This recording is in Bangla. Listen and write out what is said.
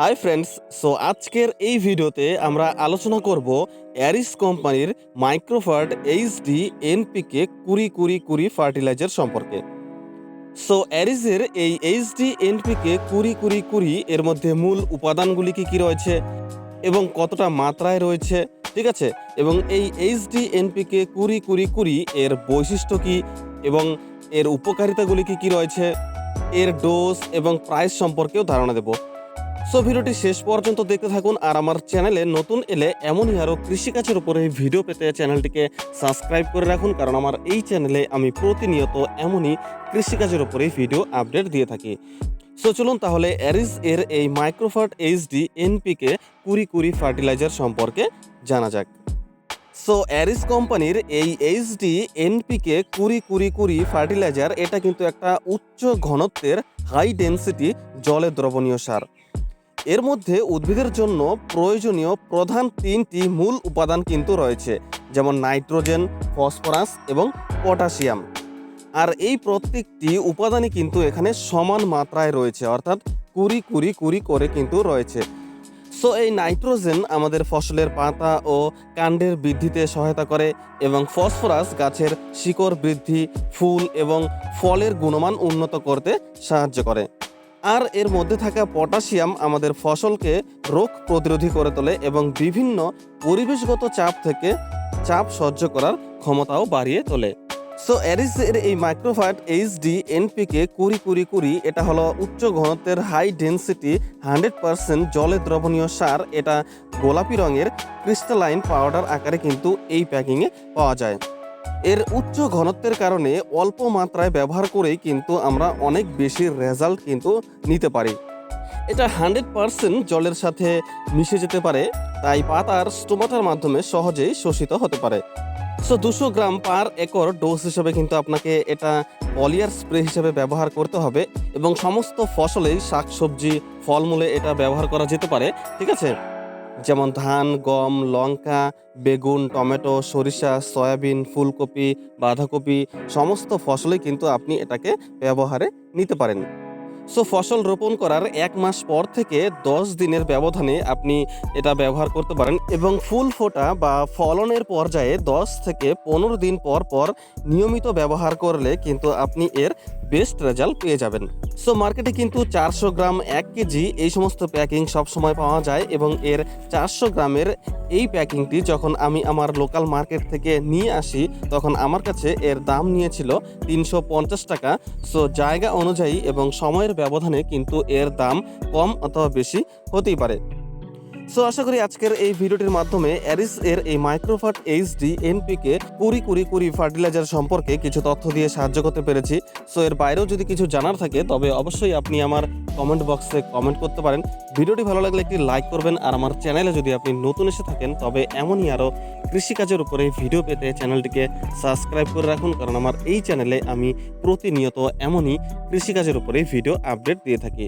হাই ফ্রেন্ডস সো আজকের এই ভিডিওতে আমরা আলোচনা করব অ্যারিস কোম্পানির মাইক্রোফার্ট এইচডি এনপিকে কুড়ি কুড়ি কুড়ি ফার্টিলাইজার সম্পর্কে। সো অ্যারিসের এই এইচডি এনপিকে কুড়ি কুড়ি কুড়ি এর মধ্যে মূল উপাদানগুলি কি কি রয়েছে এবং কতটা মাত্রায় রয়েছে, ঠিক আছে? এবং এই এইচডি এনপিকে কুড়ি কুড়ি কুড়ি এর বৈশিষ্ট্য কি এবং এর উপকারিতাগুলি কি কি রয়েছে, এর ডোজ এবং প্রাইস সম্পর্কেও ধারণা দেব। সো ভিডিওটি শেষ পর্যন্ত দেখতে থাকুন আর আমার চ্যানেলে নতুন এলে এমনই আরও কৃষিকাজের উপরে ভিডিও পেতে চ্যানেলটিকে সাবস্ক্রাইব করে রাখুন, কারণ আমার এই চ্যানেলে আমি প্রতিনিয়ত এমনই কৃষিকাজের উপরে ভিডিও আপডেট দিয়ে থাকি। সো চলুন তাহলে অ্যারিস এর এই মাইক্রোফার্ট এইচডি এনপিকে কুড়ি কুড়ি ফার্টিলাইজার সম্পর্কে জানা যাক। সো অ্যারিস কোম্পানির এই এইচডি এনপিকে কুড়ি কুড়ি কুড়ি ফার্টিলাইজার, এটা কিন্তু একটা উচ্চ ঘনত্বের হাই ডেনসিটি জলে দ্রবণীয় সার। এর মধ্যে উদ্ভিদের জন্য প্রয়োজনীয় প্রধান তিনটি মূল উপাদান কিন্তু রয়েছে, যেমন নাইট্রোজেন, ফসফরাস এবং পটাশিয়াম। আর এই প্রত্যেকটি উপাদানই কিন্তু এখানে সমান মাত্রায় রয়েছে, অর্থাৎ কুড়ি কুড়ি কুড়ি করে কিন্তু রয়েছে। সো এই নাইট্রোজেন আমাদের ফসলের পাতা ও কাণ্ডের বৃদ্ধিতে সহায়তা করে এবং ফসফরাস গাছের শিকড় বৃদ্ধি, ফুল এবং ফলের গুণমান উন্নত করতে সাহায্য করে। আর এর মধ্যে থাকা পটাশিয়াম আমাদের ফসলকে রোগ প্রতিরোধী করে তোলে এবং বিভিন্ন পরিবেশগত চাপ থেকে চাপ সহ্য করার ক্ষমতাও বাড়িয়ে তোলে। সো অ্যারিসের এই মাইক্রোফাইট এইচ এইচডি এনপিকে কুড়ি কুড়ি কুড়ি, এটা হলো উচ্চ ঘনত্বের হাই ডেনসিটি হান্ড্রেড পার্সেন্ট জলে দ্রবণীয় সার, এটা গোলাপি রঙের ক্রিস্টালাইন পাউডার আকারে কিন্তু এই প্যাকিংয়ে পাওয়া যায়। এর উচ্চ ঘনত্বের কারণে অল্প মাত্রায় ব্যবহার করেই কিন্তু আমরা অনেক বেশি রেজাল্ট কিন্তু নিতে পারি। এটা হান্ড্রেড পার্সেন্ট জলের সাথে মিশে যেতে পারে, তাই পাতার স্টোমাটার মাধ্যমে সহজেই শোষিত হতে পারে। সো দুশো গ্রাম পার একর ডোজ হিসেবে কিন্তু আপনাকে এটা পলিয়ার স্প্রে হিসেবে ব্যবহার করতে হবে এবং সমস্ত ফসলেই শাকসবজি, ফলমূলে এটা ব্যবহার করা যেতে পারে, ঠিক আছে? যেমন ধান, গম, লঙ্কা, বেগুন, টমেটো, সরিষা, সয়াবিন, ফুলকপি, বাঁধাকপি, সমস্ত ফসলে কিন্তু আপনি এটাকে ব্যবহারে নিতে পারেন। সো ফসল রোপণ করার এক মাস পর থেকে দশ দিনের ব্যবধানে আপনি এটা ব্যবহার করতে পারেন এবং ফুল ফোটা বা ফলনের পর্যায়ে দশ থেকে পনেরো দিন পর পর নিয়মিত ব্যবহার করলে কিন্তু আপনি এর বেস্ট রেজাল্ট পেয়ে যাবেন। সো মার্কেটে কিন্তু চারশো গ্রাম এক কেজি এই সমস্ত প্যাকিং সবসময় পাওয়া যায় এবং এর চারশো গ্রামের এই প্যাকিংটি যখন আমি আমার লোকাল মার্কেট থেকে নিয়ে আসি, তখন আমার কাছে এর দাম নিয়েছিল তিনশো পঞ্চাশ টাকা। সো জায়গা অনুযায়ী এবং সময়ের ব্যবধানে কিন্তু এর দাম কম অথবা বেশি হতেই পারে। সো আশা করি আজকের এই ভিডিওটির মাধ্যমে অ্যারিস এর এই মাইক্রোফার্ট এইচডি এনপিকে কুড়ি কুড়ি কুড়ি ফার্টিলাইজার সম্পর্কে কিছু তথ্য দিয়ে সাহায্য করতে পেরেছি। সো এর বাইরেও যদি কিছু জানার থাকে, তবে অবশ্যই আপনি আমার কমেন্ট বক্সে কমেন্ট করতে পারেন। ভিডিওটি ভালো লাগলে একটি লাইক করবেন, আর আমার চ্যানেলে যদি আপনি নতুন এসে থাকেন, তবে এমনই আরও কৃষিকাজের উপরে ভিডিও পেতে চ্যানেলটিকে সাবস্ক্রাইব করে রাখুন, কারণ আমার এই চ্যানেলে আমি প্রতিনিয়ত এমনই কৃষিকাজের উপরে ভিডিও আপডেট দিয়ে থাকি।